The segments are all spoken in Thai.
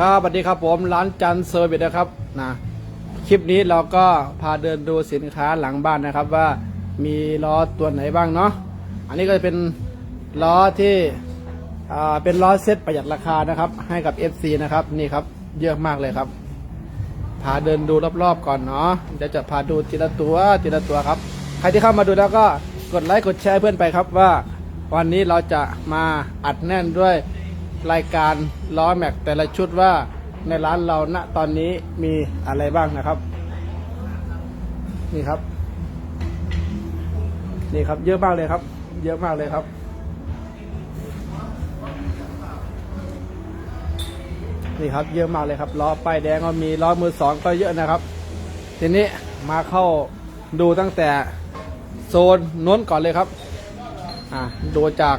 ครับสวัสดีครับผมร้านจันเซอร์วิสนะครับนะคลิปนี้เราก็พาเดินดูสินค้าหลังบ้านนะครับว่ามีล้อตัวไหนบ้างเนาะอันนี้ก็จะเป็นล้อที่อ่าเป็นล้อเซ็ตประหยัดราคานะครับ ให้กับ FC นะครับนี่ครับเยอะมากเลยครับ พาเดินดูรอบๆก่อนเนาะเดี๋ยวจะพาดูทีละตัวทีละตัวครับ ใครที่เข้ามาดูแล้วก็กดไลค์กดแชร์เพื่อนไปครับว่า วันนี้เราจะมาอัดแน่นด้วย รายการล้อแม็กแต่ละชุดว่าในร้านเราณตอนนี้มีอะไรบ้างนะครับ นี่ครับ นี่ครับ เยอะมากเลยครับ เยอะมากเลยครับ นี่ครับ เยอะมากเลยครับล้อป้ายแดงก็มีล้อมือสองก็เยอะนะครับ ทีนี้มาเข้าดูตั้งแต่โซนน้นก่อนเลยครับ อ่าดูจาก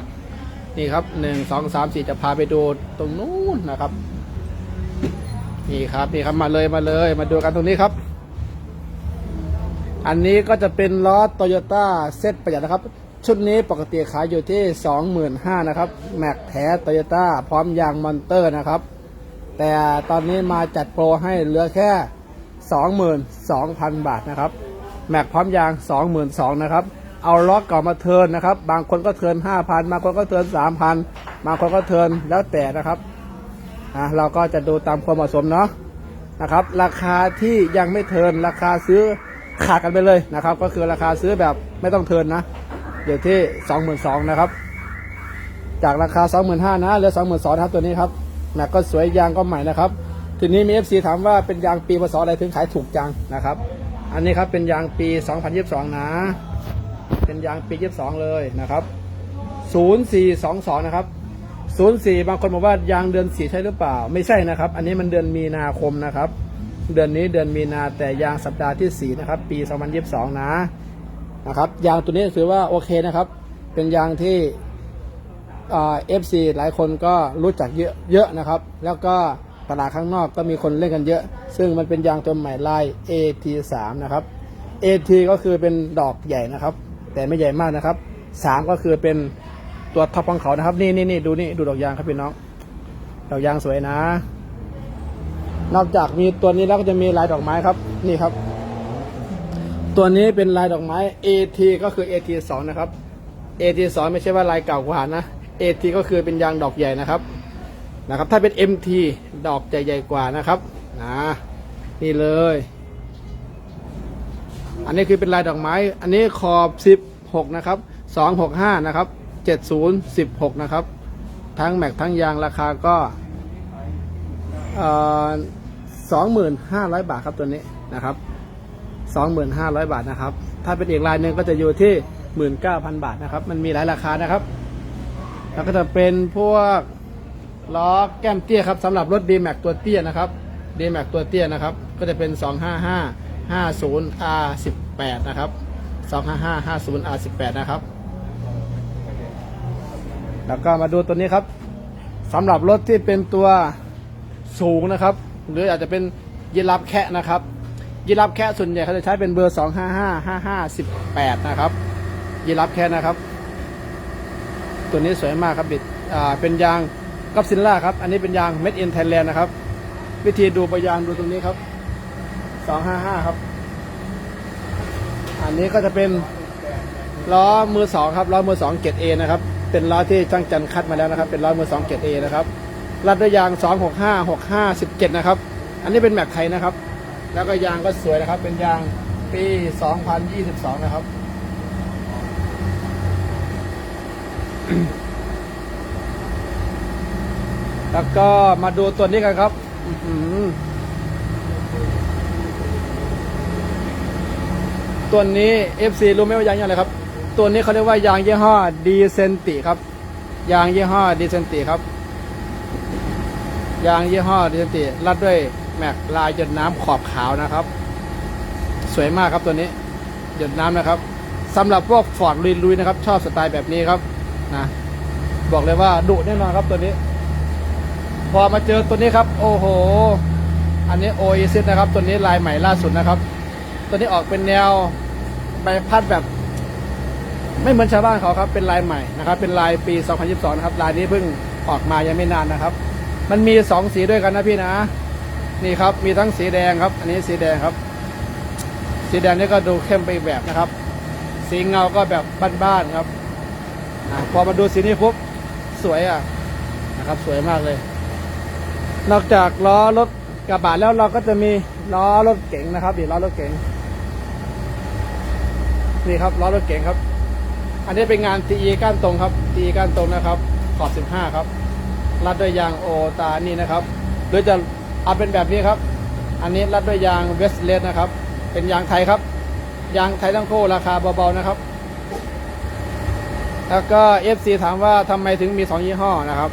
นี่ครับหนึ่งสองสามสี่จะพาไปดูตรงนู้นนะครับ นี่ครับนี่ครับมาเลยมาเลย มาดูกันตรงนี้ครับ อันนี้ก็จะเป็นล้อโตโยต้าเซตประหยัดนะครับ ชุดนี้ปกติขายอยู่ที่25,000นห้านะครับ แม็กแท้โตโยต้าพร้อมยางมอนเตอร์นะครับ แต่ตอนนี้มาจัดโปรให้เหลือแค่22,000บาทนะครับ แม็กพร้อมยาง22,000นะครับ เอาล็อกเก่ามาเทินนะครับ บางคนก็เทิร์น5,000บางคนก็เทิร์น3,000บางคนก็เทินแล้วแต่นะครับอะเราก็จะดูตามความเหมาะสมเนาะนะครับ ราคาที่ยังไม่เทินราคาซื้อขาดกันไปเลยนะครับ ก็คือราคาซื้อแบบไม่ต้องเทินนะอยู่ที่22,000นสองนะครับ จากราคา25,000นห้านะเหลือ22,000ครับตัวนี้ครับแม็กก็สวยยางก็ใหม่นะครับทีนี้มี FC ถามว่าเป็นยางปีพศอะไรถึงขายถูกจังนะครับ อันนี้ครับเป็นยางปี 2022 นะ เป็นยางปี 22 เลยนะครับ 0422 นะครับ 04 บางคนบอกว่ายางเดือน4ใช่หรือเปล่า ไม่ใช่นะครับ อันนี้มันเดือนมีนาคมนะครับ เดือนนี้เดือนมีนาแต่ยางสัปดาห์ที่ 4 นะครับ ปี 2022 นะนะครับ ยางตัวนี้ถือว่าโอเคนะครับ เป็นยางที่เอฟซีหลายคนก็รู้จักเยอะเยอะนะครับ แล้วก็ตลาดข้างนอกก็มีคนเล่นกันเยอะ ซึ่งมันเป็นยางตัวใหม่ลาย AT3 นะครับ AT ก็คือเป็นดอกใหญ่นะครับ แต่ไม่ใหญ่มากนะครับ3ก็คือเป็นตัวท็อปของเขานะครับนี่นี่นี่ดูนี่ดูดอกยางครับพี่น้อง ดอกยางสวยนะ นอกจากมีตัวนี้แล้วก็จะมีลายดอกไม้ครับ นี่ครับ ตัวนี้เป็นลายดอกไม้ AT ก็คือ AT2 นะครับ AT2 ไม่ใช่ว่าลายเก่ากว่านะ AT ก็คือเป็นยางดอกใหญ่นะครับนะครับ ถ้าเป็น MT ดอกจะใหญ่กว่านะครับนะนี่เลย อันนี้คือเป็นลายดอกไม้ อันนี้ขอบ 16 นะครับ 265 นะครับ 70 16 นะครับ ทั้งแม็กทั้งยางราคาก็เอ่อ25,000 บาทครับตัวนี้นะครับ 2,500 บาทนะครับ ถ้าเป็นอีกลายหนึ่งก็จะอยู่ที่ 19,000 บาทนะครับ มันมีหลายราคานะครับ แล้วก็จะเป็นพวกล้อแก้มเตี้ยครับสำหรับรถ d m a x ตัวเตี้ยนะครับ d m a x ตัวเตี้ยนะครับ ก็จะเป็น 255 50 R 18นะครับ255 50 R 18นะครับ แล้วก็มาดูตัวนี้ครับสำหรับรถที่เป็นตัวสูงนะครับ หรืออาจจะเป็นยีรับแคะนะครับยีรับแค่ส่วนใหญ่เขาจะใช้เป็นเบอร์ 2 5 5 5 5 18 นะครับยีรับแค่นะครับ ตัวนี้สวยมากครับบิดอ่าเป็นยางกับซินล่าครับ อันนี้เป็นยาง Made in Thailand นะครับ วิธีดูประยางดูตรงนี้ครับ 255ครับ อันนี้ก็จะเป็นล้อมือสองครับล้อมือสองเกรดเอนะครับ เป็นล้อที่ช่างจันคัดมาแล้วนะครับ เป็นล้อมือสองเกรดเอนะครับรัดด้วยยาง265 65 17นะครับ อันนี้เป็นแม็กไทยนะครับ แล้วก็ยางก็สวยนะครับ เป็นยางปี2022นะครับแล้วก็มาดูตัวนี้กันครับอื้อหือ ตัวนี้ FC รู้ไหมว่ายางยี่อะไรครับ ตัวนี้เขาเรียกว่ายางยี่ห้อดีเซนติครับ ยางยี่ห้อดีเซนติครับ ยางยี่ห้อดีเซนติรัดด้วยแม็กลายหยดน้ำขอบขาวนะครับ สวยมากครับตัวนี้หยดน้ำนะครับสำหรับพวกฟอร์ดลุยๆนะครับ ชอบสไตล์แบบนี้ครับนะบอกเลยว่าดุแน่นอนครับตัวนี้ พอมาเจอตัวนี้ครับ โอ้โห อันนี้โอเอซิสนะครับ ตัวนี้ลายใหม่ล่าสุดนะครับ ตัวนี้ออกเป็นแนว ใบพัดแบบ ไม่เหมือนชาวบ้านเขาครับ เป็นลายใหม่นะครับ เป็นลายปี 2022 นะครับ ลายนี้เพิ่งออกมายังไม่นานนะครับ มันมีสองสีด้วยกันนะพี่นะ นี่ครับ มีทั้งสีแดงครับ อันนี้สีแดงครับ สีแดงนี่ก็ดูเข้มไปแบบนะครับ สีเงาก็แบบบ้านๆครับอพอมาดูสีนี้ปุ๊บสวยอะนะครับ สวยมากเลย นอกจากล้อรถกระบะแล้วเราก็จะมีล้อรถเก๋งนะครับนี่ล้อรถเก๋ง นี่ครับล้อรถเก๋งครับ อันนี้เป็นงาน TE ก้านตรงครับ TE ก้านตรงนะครับ ขอบ 15 ครับรัดด้วยยางโอตานี่นะครับหรือจะเอาเป็นแบบนี้ครับ อันนี้รัดด้วยยางเวสเลสนะครับ เป็นยางไทยครับ ยางไทยทั้งคู่ราคาเบาๆนะครับ แล้วก็ FC ถามว่าทำไมถึงมี 2 ยี่ห้อนะครับ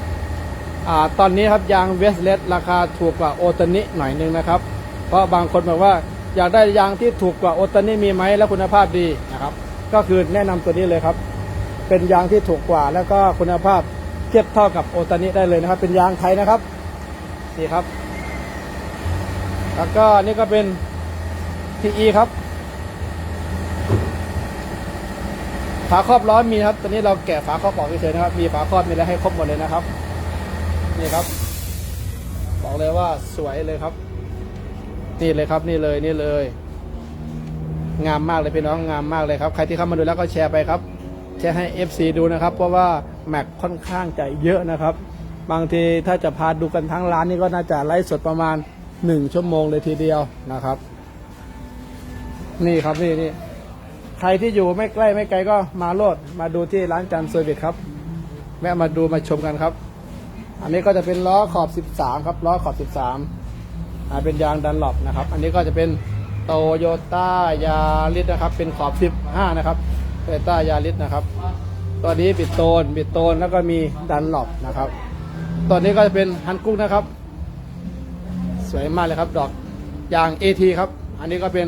อ่าตอนนี้ครับยางเวสเลสราคาถูกกว่าโอตานิหน่อยนึงนะครับ เพราะบางคนบอกว่า อยากได้ยางที่ถูกกว่าโอตานิมีไหมและคุณภาพดีนะครับ ก็คือแนะนำตัวนี้เลยครับ เป็นยางที่ถูกกว่า แล้วก็คุณภาพเทียบเท่ากับโอตานิได้เลยนะครับ เป็นยางไทยนะครับนี่ครับ แล้วก็นี่ก็เป็น TE ครับฝาครอบล้อมีครับ ตอนนี้เราแกะฝาครอบออกเฉยๆนะครับ มีฝาครอบมีอะไรให้ครบหมดเลยนะครับ นี่ครับ บอกเลยว่าสวยเลยครับ นี่เลยครับนี่เลยนี่เลย งามมากเลยพี่น้องงามมากเลยครับใครที่เข้ามาดูแล้วก็แชร์ไปครับ แชร์ให้ FC ดูนะครับ เพราะว่าแม็กค่อนข้างจะเยอะนะครับ บางทีถ้าจะพาดูกันทั้งร้านนี่ก็น่าจะไลฟ์สดประมาณ1ชั่วโมงเลยทีเดียวนะครับ นี่ครับนี่นี่ใครที่อยู่ไม่ใกล้ไม่ไกลก็มาโลดมาดูที่ร้านจันทร์เซอร์วิสครับแวะมาดูมาชมกันครับ อันนี้ก็จะเป็นล้อขอบ 13 ครับล้อขอบ 13า เป็นยางดันหลบนะครับ อันนี้ก็จะเป็นโตโยต้ายาริสนะครับ เป็นขอบ 15 นะครับโตโยต้ายาริสนะครับ ตัวนี้ปิดโตนปิดโตนแล้วก็มีดันหลบนะครับ ตัวนี้ก็จะเป็นฮันกุ้งนะครับ สวยมากเลยครับ ดอกยาง AT ครับ อันนี้ก็เป็น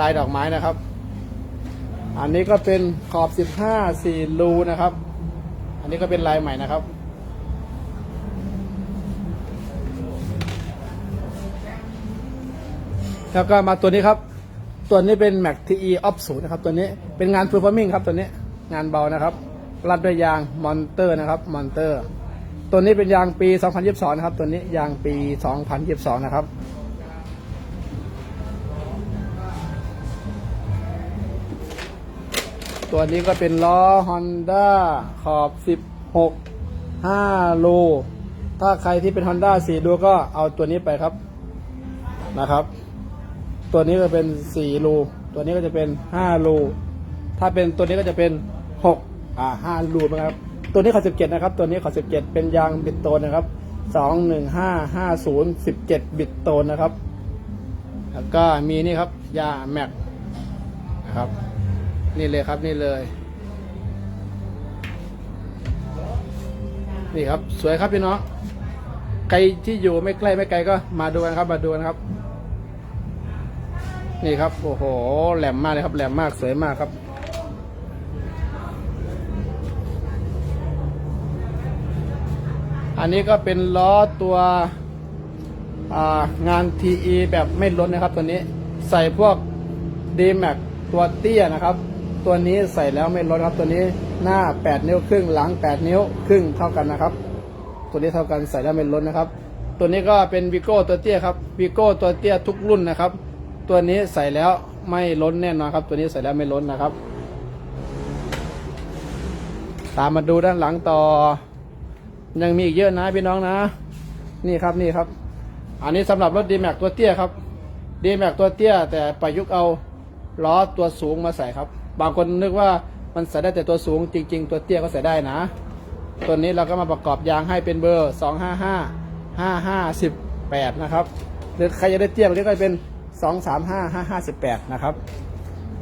ลายดอกไม้นะครับ อันนี้ก็เป็นขอบ 15 4รูนะครับ อันนี้ก็เป็นลายใหม่นะครับ แล้วก็มาตัวนี้ครับ ตัวนี้เป็น Mac TE Off 0นะครับ ตัวนี้เป็นงาน Performing ครับตัวนี้งานเบานะครับรัดด้วยยางมอนเตอร์นะครับมอนเตอร์ตัวนี้เป็นยางปี 2022 นะครับ ตัวนี้ยางปี 2022 นะครับ ตัวนี้ก็เป็นล้อ Honda ขอบ 16 5 โล ถ้าใครที่เป็น Honda 4 ดูก็เอาตัวนี้ไปครับนะครับ ตัวนี้ก็เป็น4รูตัวนี้ก็จะเป็น5รูถ้าเป็นตัวนี้ก็จะเป็น6อ่า5รูนะครับ ตัวนี้ขอ17นะครับ ตัวนี้ขอ17เจ็ดเป็นยางบิดโตนนะครับ21550 17บิดโตนนะครับ แล้วก็มีนี่ครับ ยาแม็กนะครับ นี่เลยครับนี่เลยนี่ครับ สวยครับพี่น้องใครที่อยู่ไม่ใกล้ไม่ไกลก็มาดูกันครับ มาดูกันครับ นี่ครับ โอ้โห แหลมมากเลยครับ แหลมมาก สวยมากครับ อันนี้ก็เป็นล้อตัวอ่างาน TE แบบไม่ล้นนะครับ ตัวนี้ ใส่พวก d m a x ตัวเตี้ยนะครับ ตัวนี้ใส่แล้วไม่ล้นครับ ตัวนี้หน้า 8 นิ้วครึ่ง หลัง 8 นิ้วครึ่งเท่ากันนะครับ ตัวนี้เท่ากันใส่แล้วไม่ล้นนะครับ ตัวนี้ก็เป็นวิโก้ตัวเตี้ยครับวิโก้ตัวเตี้ยทุกรุ่นนะครับ ตัวนี้ใส่แล้วไม่ล้นแน่นอนครับ ตัวนี้ใส่แล้วไม่ล้นนะครับ ตามมาดูด้านหลังต่อ ยังมีอีกเยอะนะพี่น้องนะ นี่ครับนี่ครับ อันนี้สำหรับรถดีแม็กตัวเตี้ยครับดีแม็กตัวเตี้ย แต่ประยุกต์เอาล้อตัวสูงมาใส่ครับ บางคนนึกว่ามันใส่ได้แต่ตัวสูงจริง ๆ ตัวเตี้ยก็ใส่ได้นะ ตัวนี้เราก็มาประกอบยางให้เป็นเบอร์ 255 55 18 นะครับหรือใครจะได้เตี้ยกว่านี้ก็เป็น 235 55 18 นะครับ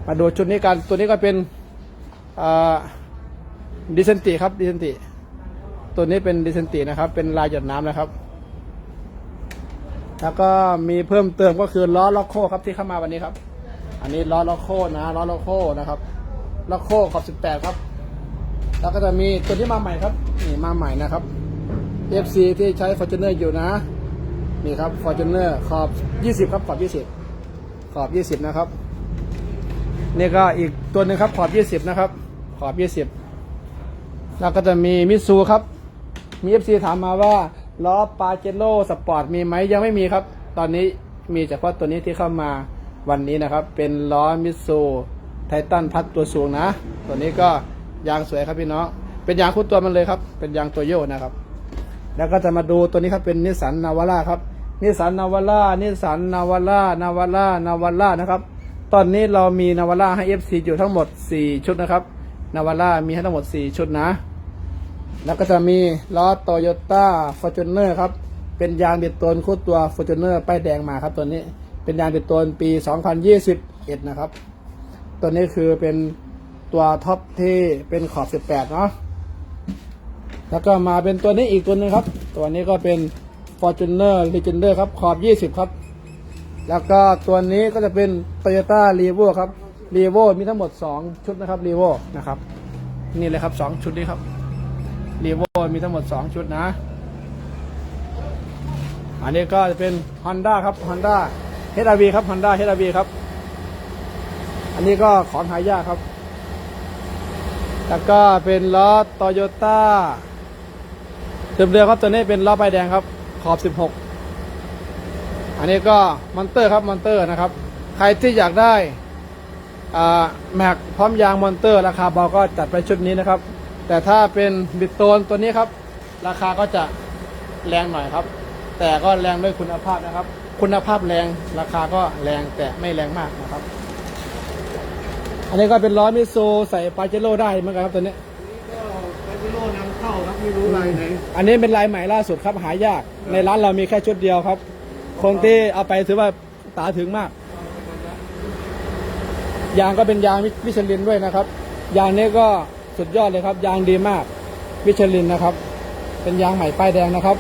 มาดูชุดนี้กัน ตัวนี้ก็เป็นดิเซนติครับดิเซนติ ตัวนี้เป็นดิเซนตินะครับ เป็นลายหยดน้ำนะครับ แล้วก็มีเพิ่มเติมก็คือล้อล็อกโคครับที่เข้ามาวันนี้ครับ อันนี้ล้อล็อกโคนะล้อล็อกโคนะครับล็อกโคขอบ18 ครับ แล้วก็จะมีตัวที่มาใหม่ครับนี่มาใหม่นะครับ FC ที่ใช้ Fortuner อยู่นะ นี่ครับ Fortuner ขอบ 20 ครับขอบ 20 ขอบ 20 นะครับ นี่ก็อีกตัวหนึ่งครับ ขอบ 20 นะครับ ขอบ 20 แล้วก็จะมีมิซูครับ มี FC ถามมาว่าล้อปาเจโร่สปอร์ตมีไหมยังไม่มีครับ ตอนนี้มีเฉพาะตัวนี้ที่เข้ามาวันนี้นะครับ เป็นล้อมิซูไททันพัดตัวสูงนะ ตัวนี้ก็ยางสวยครับพี่น้อง เป็นยางคู่ตัวมันเลยครับ เป็นยางตัวโยนะครับ แล้วก็จะมาดูตัวนี้ครับเป็นนิสสันนาวาร่าครับ นิสันนาวาร่านิสันนาวาร่านาวาร่านาวาร่านะครับ ตอนนี้เรามีนาวาร่าให้ FC อยู่ทั้งหมด 4 ชุดนะครับ นาวาร่ามีให้ทั้งหมด 4 ชุดนะ แล้วก็จะมีล้อโตโยต้าฟอร์จูเนอร์ครับ เป็นยางเบ็ดตนคู่ตัวฟอร์จูเนอร์ป้ายแดงมาครับตัวนี้ เป็นยางเบ็ดตนปี 2021 นะครับ ตัวนี้คือเป็นตัวท็อปที่เป็นขอบ 18 เนาะแล้วก็มาเป็นตัวนี้อีกตัวหนึงครับ ตัวนี้ก็เป็น Fortuner Legender ครับขอบ 20 ครับ แล้วก็ตัวนี้ก็จะเป็น Toyota r e v o ครับ r e v o มีทั้งหมด 2 ชุดนะครับ r e v o นะครับ นี่เลยครับ 2 ชุดนี้ครับ r e v o มีทั้งหมด 2 ชุดนะ อันนี้ก็จะเป็น Honda ครับ Honda HRV ครับ Honda HRV ครับ อันนี้ก็ของหายากครับ แล้วก็เป็นล้อโตโยต้าเดิมๆครับตัวนี้เป็นล้อป้ายแดงครับ ขอบ 16 อันนี้ก็มอนเตอร์ครับมอนเตอร์นะครับ ใครที่อยากได้แม็กพร้อมยางมอนเตอร์ราคาเบาก็จัดไปชุดนี้นะครับ แต่ถ้าเป็นบิดโตนตัวนี้ครับ ราคาก็จะแรงหน่อยครับ แต่ก็แรงด้วยคุณภาพนะครับ คุณภาพแรงราคาก็แรงแต่ไม่แรงมากนะครับ อันนี้ก็เป็นล้อมิโซใส่ปาเจโร่ได้เหมือนกันครับตัวนี้ก็ไปพิโลนำ เข้าครับไม่รู้ลายไหนอันนี้เป็นลายใหม่ล่าสุดครับหายาก ในร้านเรามีแค่ชุดเดียวครับ คนที่เอาไปถือว่าตาถึงมาก ยางก็เป็นยางมิชลินด้วยนะครับ ยางนี้ก็สุดยอดเลยครับ ยางดีมากมิชลินนะครับ เป็นยางใหม่ป้ายแดงนะครับ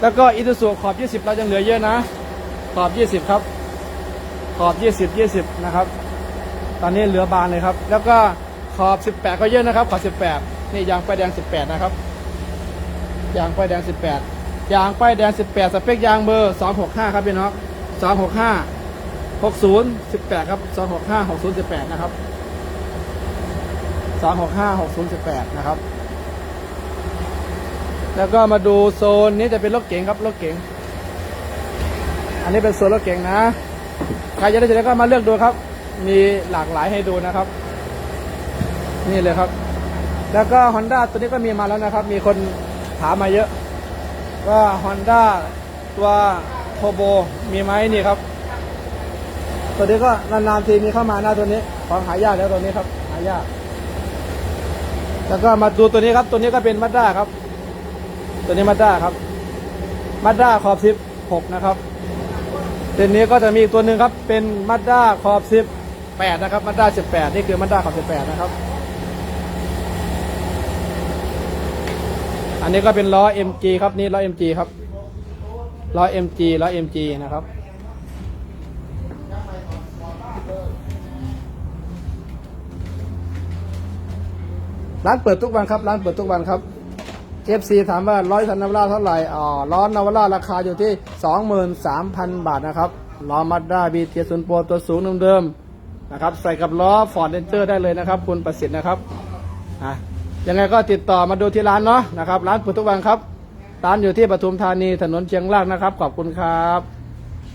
แล้วก็อิตุสุขอบ 20 เรายังเหลือเยอะนะ ขอบ 20 ครับ ขอบ 20 20 นะครับ ตอนนี้เหลือบานเลยครับ แล้วก็ขอบ 18 ก็เยอะนะครับ ขอบ 18 นี่ยางป้ายแดง 18 นะครับ ยางป้ายแดง 18 ยางป้ายแดง 18 สเปคยางเบอร์ 265 ครับพี่น้อง 265 60 18 ครับ 265 60 18 นะครับ265 60 18 นะครับ แล้วก็มาดูโซนนี้จะเป็นรถเก๋งครับรถเก๋ง อันนี้เป็นโซนรถเก๋งนะ ใครจะได้จะได้ก็มาเลือกดูครับ มีหลากหลายให้ดูนะครับ นี่เลยครับ แล้วก็ Honda ตัวนี้ก็มีมาแล้วนะครับ มีคนถามมาเยอะว่า Honda ตัวโทโบมีไหมนี่ครับ ตัวนี้ก็นานๆทีมีเข้ามาหน้าตัวนี้ของหายากแล้วตัวนี้ครับ หายาก แล้วก็มาดูตัวนี้ครับ ตัวนี้ก็เป็นมาด้าครับ ตัวนี้มาด้าครับมาด้าขอบสิบหกนะครับตัวนี้ก็จะมีอีกตัวหนึ่งครับ เป็นมาด้าขอบสิบแปดนะครับมาด้าสิบแปดนี่คือมาด้าขอบสิบแปดนะครับ อันนี้ก็เป็นล้อ MG ครับนี่ล้อ MG ครับล้อ MG ล้อ MG นะครับ ร้านเปิดทุกวันครับ ร้านเปิดทุกวันครับ FC ถามว่าร้อยสันนาวราเท่าไหร่อ๋อล้อนาวราราคาอยู่ที่ 23,000 บาทนะครับล้อมัดด้าบีเทียสุนโปรตัวสูงเดิมๆนะครับ ใส่กับล้อฟอร์ดเรนเจอร์ได้เลยนะครับ คุณประสิทธิ์นะครับอะ ยังไงก็ติดต่อมาดูที่ร้านเนาะนะครับ ร้านเปิดทุกวันครับ ร้านอยู่ที่ปทุมธานีถนนเชียงรากนะครับ ขอบคุณครับ